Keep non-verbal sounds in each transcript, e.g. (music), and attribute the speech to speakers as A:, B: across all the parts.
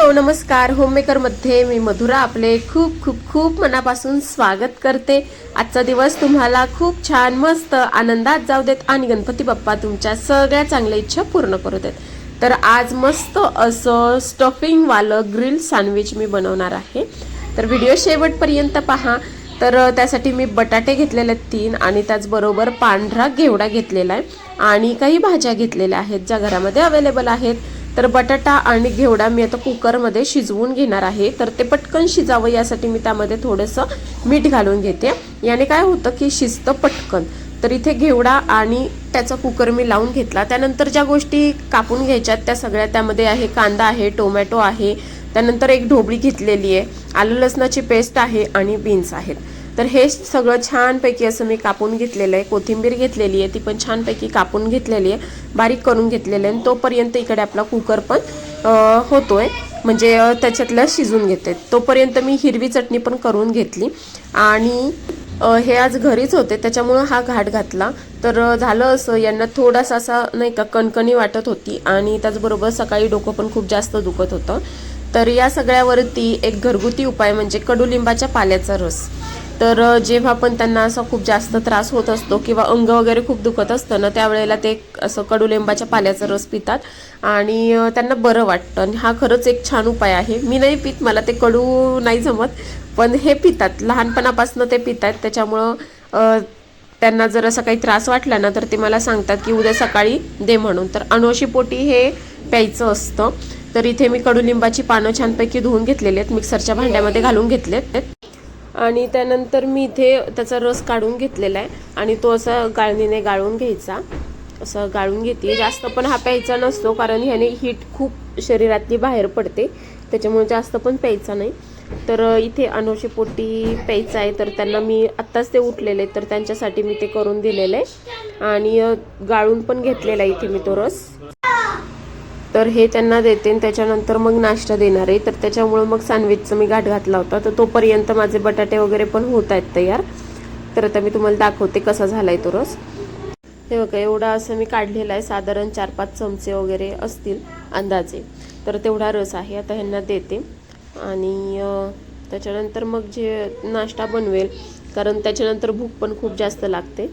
A: Hello नमस्कार. होममेकरमध्ये मी मधुरा आपले खूप खूप खूप मनापासून स्वागत करते. आजचा दिवस तुम्हाला खूप छान मस्त आनंदात जाऊ देत आणि गणपती बाप्पा तुमच्या सगळ्या चांगल्या इच्छा पूर्ण करू देत. तर आज मस्त असं स्टफिंगवालं ग्रिल सँडविच मी बनवणार आहे. तर व्हिडिओ शेवटपर्यंत पहा. तर त्यासाठी मी बटाटे घेतलेले आहेत तीन आणि त्याचबरोबर पांढरा घेवडा घेतलेला आहे. आणि काही भाज्या घेतलेल्या आहेत ज्या घरामध्ये अवेलेबल आहेत. तर बटाटा आणि घेवडा मी आता कुकरमध्ये शिजवून घेणार आहे. तर ते पटकन शिजावं यासाठी मी त्यामध्ये थोडंसं मीठ घालून घेते. याने काय होतं की शिजतं पटकन. तर इथे घेवडा आणि त्याचा कुकर मी लावून घेतला. त्यानंतर ज्या गोष्टी कापून घ्यायच्यात त्या सगळ्या त्यामध्ये आहे. कांदा आहे टोमॅटो आहे. त्यानंतर एक ढोबळी घेतलेली आहे. आलं लसणाची पेस्ट आहे आणि बीन्स आहेत. तर हे सगळं छानपैकी असं मी कापून घेतलेलं आहे. कोथिंबीर घेतलेली आहे ती पण छानपैकी कापून घेतलेली आहे. बारीक करून घेतलेलं आहे. आणि तोपर्यंत इकडे आपला कुकर पण होतो आहे म्हणजे त्याच्यातलं शिजून घेते तोपर्यंत मी हिरवी चटणी पण करून घेतली. आणि हे आज घरीच होते. त्याच्यामुळं हा घाट घातला. तर झालं असं. यांना थोडासा असा नाही का कणकणी वाटत होती. आणि त्याचबरोबर सकाळी डोकं पण खूप जास्त दुखत होतं. तर या सगळ्यावरती एक घरगुती उपाय म्हणजे कडुलिंबाच्या पाल्याचा रस. तर जेव्हा पण त्यांना असा खूप जास्त त्रास होत असतो किंवा अंग वगैरे खूप दुखत असतं ना त्यावेळेला ते असं कडुलिंबाच्या पाल्याचा रस पितात आणि त्यांना बरं वाटतं. आणि हा खरंच एक छान उपाय आहे. मी नाही पित मला ते कडू नाही जमत पण हे पितात. लहानपणापासून ते पितात. त्याच्यामुळं त्यांना जर असा काही त्रास वाटला ना तर ते मला सांगतात की उद्या सकाळी दे म्हणून. तर अनोशी पोटी हे प्यायचं असतं. तर इथे मी कडुलिंबाची पानं छानपैकी धुवून घेतलेली आहेत. मिक्सरच्या भांड्यामध्ये घालून घेतलेत. आणि त्यानंतर मी इथे त्याचा रस काढून घेतलेला आहे. आणि तो असा गाळणीने गाळून घ्यायचा. असं गाळून घेते जास्त पण हा प्यायचा नसतो कारण ह्याने हीट खूप शरीरातली बाहेर पडते. त्याच्यामुळे जास्त पण प्यायचा नाही. तर इथे अनोशे पोटी प्यायचं आहे. तर त्यांना मी आत्ताच ते उठलेले तर त्यांच्यासाठी मी ते करून दिलेलं आहे. आणि गाळून पण घेतलेला आहे इथे मी तो रस. तर हे त्यांना देते आणि त्याच्यानंतर मग नाश्ता देणार आहे. तर त्याच्यामुळं मग सँडविचचा मी घाट घातला होता. तर तोपर्यंत माझे बटाटे वगैरे पण होत आहेत तयार. तर आता मी तुम्हाला दाखवते कसा झाला आहे तो रस. हे बघा एवढा असं मी काढलेला आहे. साधारण चार पाच चमचे वगैरे असतील अंदाजे. तर तेवढा रस आहे. आता ह्यांना देते. आणि त्याच्यानंतर मग जे नाश्ता बनवेल कारण त्याच्यानंतर भूक पण खूप जास्त लागते.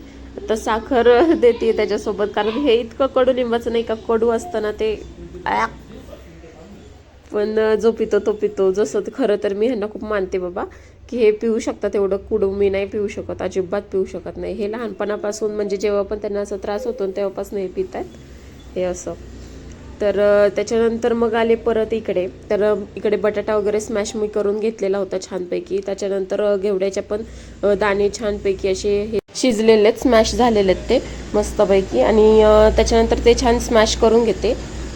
A: तर साखर (laughs) देते त्याच्यासोबत कारण हे इतकं कडुलिंबाचं नाही का कडू असताना ते पण जो पितो तो पितो जसं खरं तर मी ह्यांना खूप मानते बाबा की हे पिऊ शकतात एवढं कुडू मी नाही पिऊ शकत अजिबात पिऊ शकत नाही. हे लहानपणापासून म्हणजे जेव्हा पण त्यांना असा त्रास होतो तेव्हापासून हे पित आहेत. हे असं. तर त्याच्यानंतर मग आले परत इकडे. तर इकडे बटाटा वगैरे स्मॅश मी करून घेतलेला होता छानपैकी. त्याच्यानंतर घेवड्याच्या पण दाणे छानपैकी असे हे शिजलेले आहेत स्मॅश झालेले आहेत ते मस्तपैकी. आणि त्याच्यानंतर ते छान स्मॅश करून घेते.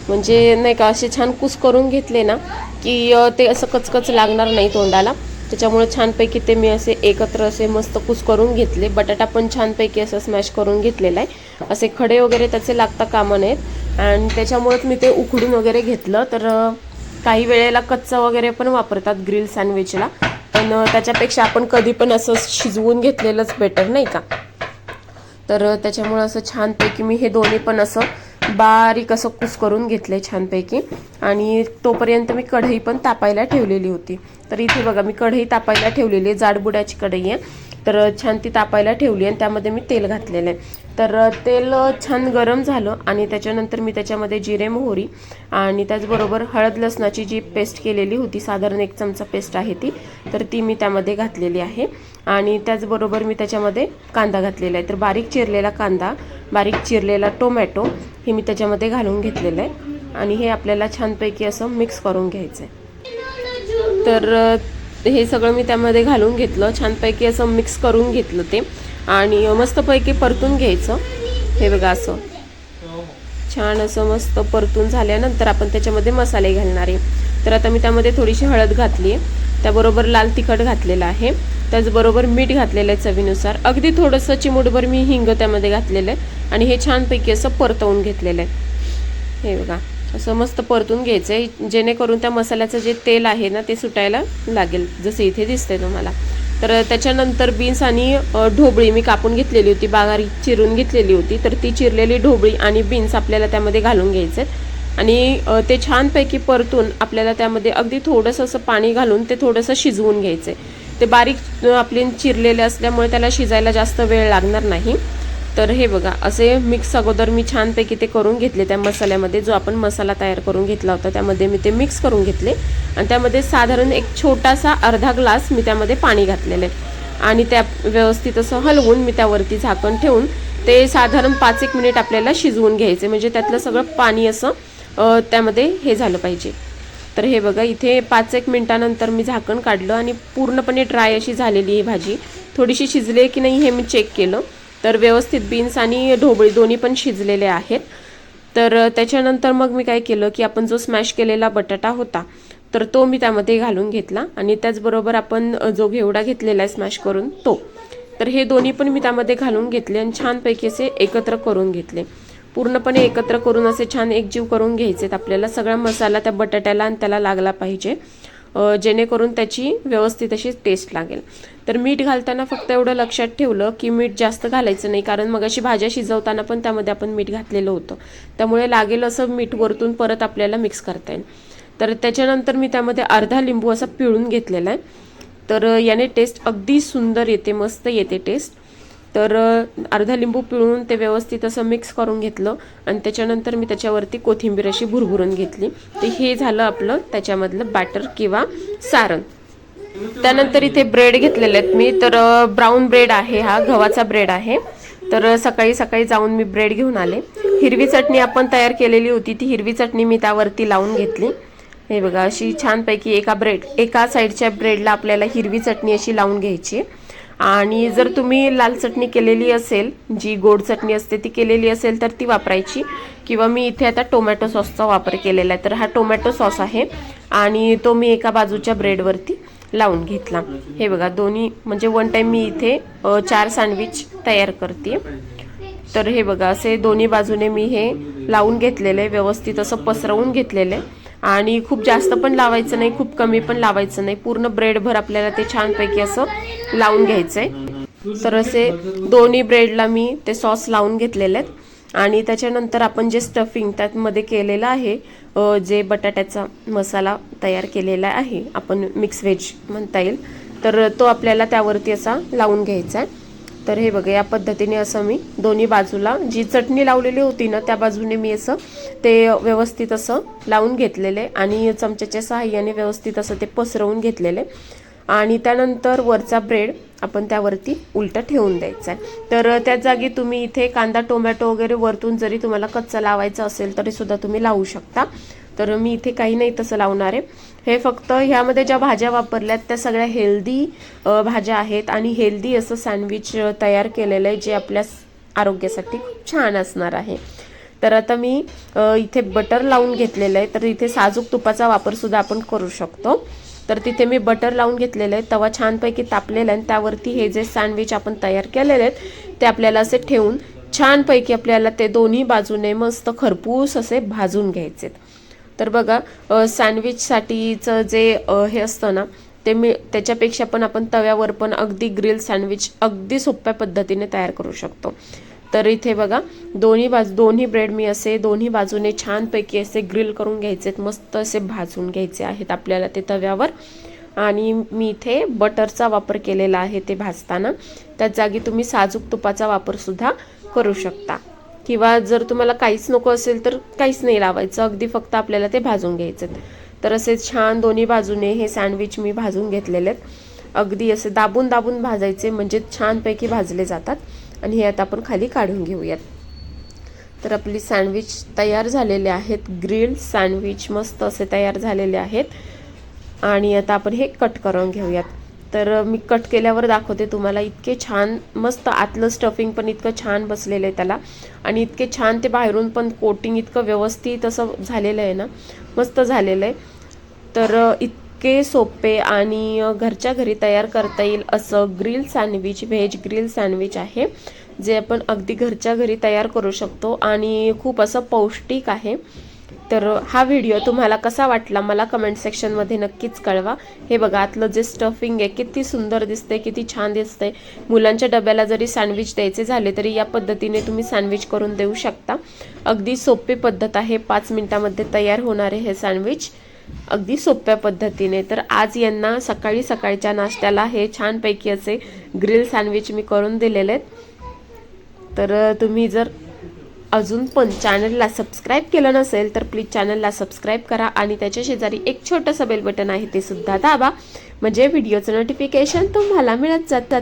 A: म्हणजे नाही का असे छान कुस करून घेतले ना की ते असं कचकच लागणार नाही तोंडाला. त्याच्यामुळे छानपैकी ते मी असे एकत्र असे मस्त कुस करून घेतले. बटाटा पण छानपैकी असं स्मॅश करून घेतलेला आहे. असे खडे वगैरे त्याचे लागता कामा नयेत. आणि त्याच्यामुळेच मी ते उकडून वगैरे घेतलं. तर काही वेळेला कच्चं वगैरे पण वापरतात ग्रिल सँडविचला. पण त्याच्यापेक्षा आपण कधी पण असं शिजवून घेतलेलंच बेटर नाही का? तर त्याच्यामुळं असं छानपैकी मी हे दोन्ही पण असं बारीक असं कुस करून आहे छानपैकी. आणि तोपर्यंत मी कढई पण तापायला ठेवलेली होती. तर इथे बघा मी कढई तापायला ठेवलेली आहे. जाडबुडाची कढई आहे. तर छान ती तापायला ठेवली आणि त्यामध्ये मी तेल घातलेलं आहे. तर तेल छान गरम झालं आणि त्याच्यानंतर मी त्याच्यामध्ये जिरे मोहरी आणि त्याचबरोबर हळद लसणाची जी पेस्ट केलेली होती साधारण एक चमचा पेस्ट आहे ती तर ती मी त्यामध्ये घातलेली आहे. आणि त्याचबरोबर मी त्याच्यामध्ये कांदा घातलेला आहे. तर बारीक चिरलेला कांदा बारीक चिरलेला टोमॅटो हे मी त्याच्यामध्ये घालून घेतलेलं आहे. आणि हे आपल्याला छानपैकी असं मिक्स करून घ्यायचं आहे तर हे सगळं मी त्यामध्ये घालून घेतलं. छानपैकी असं मिक्स करून घेतलं ते. आणि मस्तपैकी परतून घ्यायचं. हे बघा असं. छान असं मस्त परतून झाल्यानंतर आपण त्याच्यामध्ये मसाले घालणार आहे. तर आता मी त्यामध्ये थोडीशी हळद घातली आहे त्याबरोबर लाल तिखट घातलेलं आहे. त्याचबरोबर मीठ घातलेलं आहे चवीनुसार. अगदी थोडंसं चिमूटभर मी हिंग त्यामध्ये घातलेलं आहे आणि हे छानपैकी असं परतवून घेतलेलं आहे. हे बघा असं मस्त परतून घ्यायचं आहे. जेणेकरून त्या मसाल्याचं जे तेल आहे ना ते सुटायला लागेल. जसं इथे दिसतंय तुम्हाला. तर त्याच्यानंतर बीन्स आणि ढोबळी मी कापून घेतलेली होती. बागारी चिरून घेतलेली होती. तर ती चिरलेली ढोबळी आणि बीन्स आपल्याला त्यामध्ये घालून घ्यायचे आणि ते छानपैकी परतून आपल्याला त्यामध्ये अगदी थोडंसं असं पाणी घालून ते थोडंसं शिजवून घ्यायचं आहे. ते बारीक आपले चिरलेले असल्यामुळे त्याला शिजायला जास्त वेळ लागणार नाही. तर हे बघा असे मिक्स अगोदर मी छानपैकी ते करून घेतले त्या मसाल्यामध्ये. जो आपण मसाला तयार करून घेतला होता त्यामध्ये मी ते मिक्स करून घेतले. आणि त्यामध्ये साधारण एक छोटासा अर्धा ग्लास मी त्यामध्ये पाणी घातलेलं आहे. आणि त्या व्यवस्थित असं हलवून मी त्यावरती झाकण ठेवून ते साधारण पाच एक मिनिट आपल्याला शिजवून घ्यायचे. म्हणजे त्यातलं सगळं पाणी असं त्यामध्ये हे झालं पाहिजे. तर हे बघा इथे पाच एक मिनटानंतर मी झाकण काढलं आणि पूर्णपणे ड्राय अशी झालेली ही भाजी. थोडीशी शिजली की नाही हे मी चेक केलं. तर व्यवस्थित बीन्स आणि ढोबळी दोन्ही पण शिजलेले आहेत. तर त्याच्यानंतर मग मी काय केलं की आपण जो स्मॅश केलेला बटाटा होता तर तो मी त्यामध्ये घालून घेतला आणि त्याचबरोबर आपण जो घेवडा घेतलेला आहे स्मॅश करून तो. तर हे दोन्ही पण मी त्यामध्ये घालून घेतले आणि छानपैकी असे एकत्र करून घेतले. पूर्णपणे एकत्र करून असे छान एकजीव करून घ्यायचेत आपल्याला सगळा मसाला त्या बटाट्याला आणि त्याला लागला पाहिजे. जेणेकरून त्याची व्यवस्थित अशी टेस्ट लागेल. तर मीठ घालताना फक्त एवढं लक्षात ठेवलं की मीठ जास्त घालायचं नाही. कारण मग अशी भाज्या शिजवताना पण त्यामध्ये आपण मीठ घातलेलं होतं. त्यामुळे लागेल असं मीठ वरतून परत आपल्याला मिक्स करता येईल. तर त्याच्यानंतर मी त्यामध्ये अर्धा लिंबू असा पिळून घेतलेला आहे. तर याने टेस्ट अगदी सुंदर येते मस्त येते टेस्ट तर अर्धा लिंबू पिळून ते व्यवस्थित असं मिक्स करून घेतलं आणि त्याच्यानंतर मी त्याच्यावरती कोथिंबीर अशी भुरभुरून घेतली. तर हे झालं आपलं त्याच्यामधलं बॅटर किंवा सारण. त्यानंतर इथे ब्रेड घेतलेले आहेत मी. तर ब्राऊन ब्रेड आहे हा गव्हाचा ब्रेड आहे. तर सकाळी सकाळी जाऊन मी ब्रेड घेऊन आले. हिरवी चटणी आपण तयार केलेली होती ती हिरवी चटणी मी त्यावरती लावून घेतली. हे बघा अशी छानपैकी एका ब्रेड एका साईडच्या ब्रेडला आपल्याला हिरवी चटणी अशी लावून घ्यायची. आणि जर तुम्ही लाल चटणी केलेली असेल जी गोड चटणी असते ती केलेली असेल तर ती वापरायची. किंवा मी इथे आता टोमॅटो सॉसचा वापर केलेला आहे. तर हा टोमॅटो सॉस आहे आणि तो मी एका बाजूच्या ब्रेडवरती लावून घेतला. हे बघा दोन्ही म्हणजे वन टाईम मी इथे चार सँडविच तयार करते. तर हे बघा असे दोन्ही बाजूने मी हे लावून घेतलेलं आहे. व्यवस्थित असं पसरवून घेतलेलं आहे. आणि खूप जास्त पण लावायचं नाही खूप कमी पण लावायचं नाही. पूर्ण ब्रेडभर आपल्याला ते छानपैकी असं लावून घ्यायचं आहे तर असे दोन्ही ब्रेडला मी ते सॉस लावून घेतलेले आहेत. आणि त्याच्यानंतर आपण जे स्टफिंग त्यामध्ये केलेलं आहे जे बटाट्याचा मसाला तयार केलेला आहे आपण मिक्स व्हेज म्हणता येईल. तर तो आपल्याला त्यावरती असा लावून घ्यायचा आहे. तर हे बघा या पद्धतीने असं मी दोन्ही बाजूला जी चटणी लावलेली होती ना त्या बाजूने मी असं ते व्यवस्थित असं लावून घेतलेले आणि चमच्याच्या सहाय्याने व्यवस्थित असं ते पसरवून घेतलेले. आणि त्यानंतर वरचा ब्रेड आपण त्यावरती उलटा ठेवून द्यायचा आहे. तर त्या जागी तुम्ही इथे कांदा टोमॅटो वगैरे वरतून जरी तुम्हाला कच्चा लावायचा असेल तरी सुद्धा तुम्ही लावू शकता. तर मी इथे काही नाही तसं लावणार आहे. हे फक्त ह्यामध्ये ज्या भाज्या वापरल्यात त्या सगळ्या हेल्दी भाज्या आहेत आणि हेल्दी असं सँडविच तयार केलेलं आहे जे आपल्या आरोग्यासाठी खूप छान असणार आहे. तर आता मी इथे बटर लावून घेतलेलं आहे. तर इथे साजूक तुपाचा वापरसुद्धा आपण करू शकतो. तर तिथे मी बटर लावून घेतलेलं आहे. तवा छानपैकी तापलेला आहे आणि त्यावरती हे जे सँडविच आपण तयार केलेले आहेत ते आपल्याला असे ठेवून छानपैकी आपल्याला ते दोन्ही बाजूने मस्त खरपूस असे भाजून घ्यायचे तर बघा सँडविचसाठीचं जे हे असतं ना ते मी त्याच्यापेक्षा पण आपण तव्यावर पण अगदी ग्रिल सँडविच अगदी सोप्या पद्धतीने तयार करू शकतो. तर इथे बघा दोन्ही बाजू दोन्ही ब्रेड मी असे दोन्ही बाजूने छानपैकी असे ग्रिल करून घ्यायचे आहेत मस्त असे भाजून घ्यायचे आहेत आपल्याला ते तव्यावर. आणि मी इथे बटरचा वापर केलेला आहे ते भाजताना. त्याच जागी तुम्ही साजूक तुपाचा वापरसुद्धा करू शकता. किंवा जर तुम्हाला काहीच नको असेल तर काहीच नाही लावायचं. अगदी फक्त आपल्याला ते भाजून घ्यायचं तर असे छान दोन्ही बाजूने हे सँडविच मी भाजून घेतलेले आहेत. अगदी असे दाबून दाबून भाजायचे म्हणजे छानपैकी भाजले जातात. आणि हे आता आपण खाली काढून घेऊयात. तर आपली सँडविच तयार झालेले आहेत. ग्रिल सँडविच मस्त असे तयार झालेले आहेत. आणि आता आपण हे कट करून घेऊयात. तर मी कट केल्यावर दाखवते तुम्हाला. इतके छान मस्त आतलं स्टफिंग पण इतकं छान बसलेलं आहे त्याला. आणि इतके छान ते बाहेरून पण कोटिंग इतकं व्यवस्थित असं झालेलं आहे ना. मस्त झालेलं आहे. तर इतके सोपे आणि घरच्या घरी तयार करता येईल असं grill sandwich veg grill sandwich आहे. जे आपण अगदी घरच्या घरी तयार करू शकतो. आणि खूप असं पौष्टिक आहे. तर हा व्हिडिओ तुम्हाला कसा वाटला मला कमेंट सेक्शनमध्ये नक्कीच कळवा. हे बघा आतलं जे स्टफिंग आहे किती सुंदर दिसते किती छान दिसते मुलांच्या डब्याला जरी सँडविच द्यायचे झाले तरी या पद्धतीने तुम्ही सँडविच करून देऊ शकता. अगदी सोपी पद्धत आहे पाच मिनटामध्ये तयार होणारे हे सँडविच अगदी सोप्या पद्धतीने. तर आज यांना सकाळी सकाळच्या नाश्त्याला हे छानपैकी असे ग्रिल सँडविच मी करून दिलेले आहेत तर तुम्ही जर अजून पण चॅनलला सबस्क्राईब केलं नसेल तर प्लीज चॅनलला सबस्क्राईब करा आणि त्याच्या शेजारी एक छोटंसं बेल बटन आहे ते सुद्धा दाबा. म्हणजे व्हिडिओचं नोटिफिकेशन तुम्हाला मिळत जातात